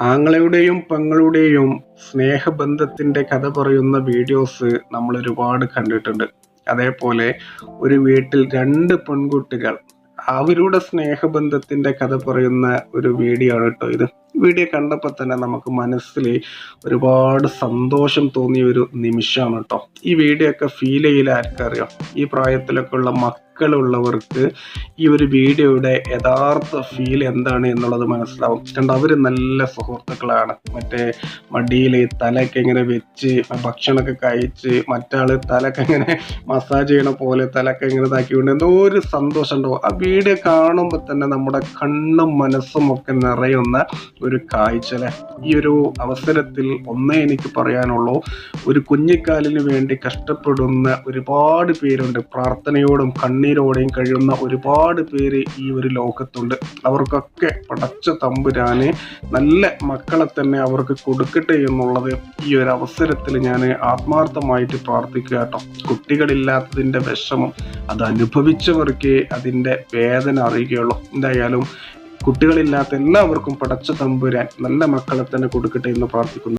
ആങ്ങളയുടെയും പെങ്ങളുടെയും സ്നേഹബന്ധത്തിന്റെ കഥ പറയുന്ന വീഡിയോസ് നമ്മൾ ഒരുപാട് കണ്ടിട്ടുണ്ട്. അതേപോലെ ഒരു വീട്ടിൽ രണ്ട് പെൺകുട്ടികൾ അവരുടെ സ്നേഹബന്ധത്തിന്റെ കഥ പറയുന്ന ഒരു വീഡിയോ ആണ് കേട്ടോ ഇത്. വീഡിയോ കണ്ടപ്പോൾ തന്നെ നമുക്ക് മനസ്സിൽ ഒരുപാട് സന്തോഷം തോന്നിയ ഒരു നിമിഷമാണ് കേട്ടോ. ഈ വീഡിയോ ഒക്കെ ഫീൽ ചെയ്യില്ല ആർക്കറിയാം? ഈ പ്രായത്തിലൊക്കെ ഉള്ള മക്കളുള്ളവർക്ക് ഈ ഒരു വീഡിയോയുടെ യഥാർത്ഥ ഫീൽ എന്താണ് എന്നുള്ളത് മനസ്സിലാവും. കണ്ട് അവർ നല്ല സുഹൃത്തുക്കളാണ്. മറ്റേ മടിയിൽ തലയൊക്കെ ഇങ്ങനെ വെച്ച് ഭക്ഷണമൊക്കെ കഴിച്ച് മറ്റാൾ തലക്ക് ഇങ്ങനെ മസാജ് ചെയ്യണ പോലെ തലക്ക് ഇങ്ങനെ ഇതാക്കിക്കൊണ്ട് എന്തോ ഒരു സന്തോഷം ഉണ്ടാവും. ആ വീഡിയോ കാണുമ്പോൾ തന്നെ നമ്മുടെ കണ്ണും മനസ്സും ഒക്കെ നിറയുന്ന ഒരു കാഴ്ച അല്ലേ? ഈ ഒരു അവസരത്തിൽ ഒന്നേ എനിക്ക് പറയാനുള്ളൂ. ഒരു കുഞ്ഞിക്കാലിന് വേണ്ടി കഷ്ടപ്പെടുന്ന ഒരുപാട് പേരുണ്ട്. പ്രാർത്ഥനയോടും കണ്ണീരോടെയും കഴിയുന്ന ഒരുപാട് പേര് ഈ ഒരു ലോകത്തുണ്ട്. അവർക്കൊക്കെ പടച്ച തമ്പുരാന് നല്ല മക്കളെ തന്നെ അവർക്ക് കൊടുക്കട്ടെ എന്നുള്ളത് ഈ ഒരു അവസരത്തിൽ ഞാൻ ആത്മാർത്ഥമായിട്ട് പ്രാർത്ഥിക്കുക കേട്ടോ. കുട്ടികളില്ലാത്തതിന്റെ വിഷമം അത് അനുഭവിച്ചവർക്ക് അതിന്റെ വേദന അറിയുകയുള്ളൂ. എന്തായാലും കുട്ടികളില്ലാത്ത എല്ലാവർക്കും പടച്ച തമ്പുരാൻ നല്ല മക്കളെ തന്നെ കൊടുക്കട്ടെ എന്ന് പ്രാർത്ഥിക്കുന്നു.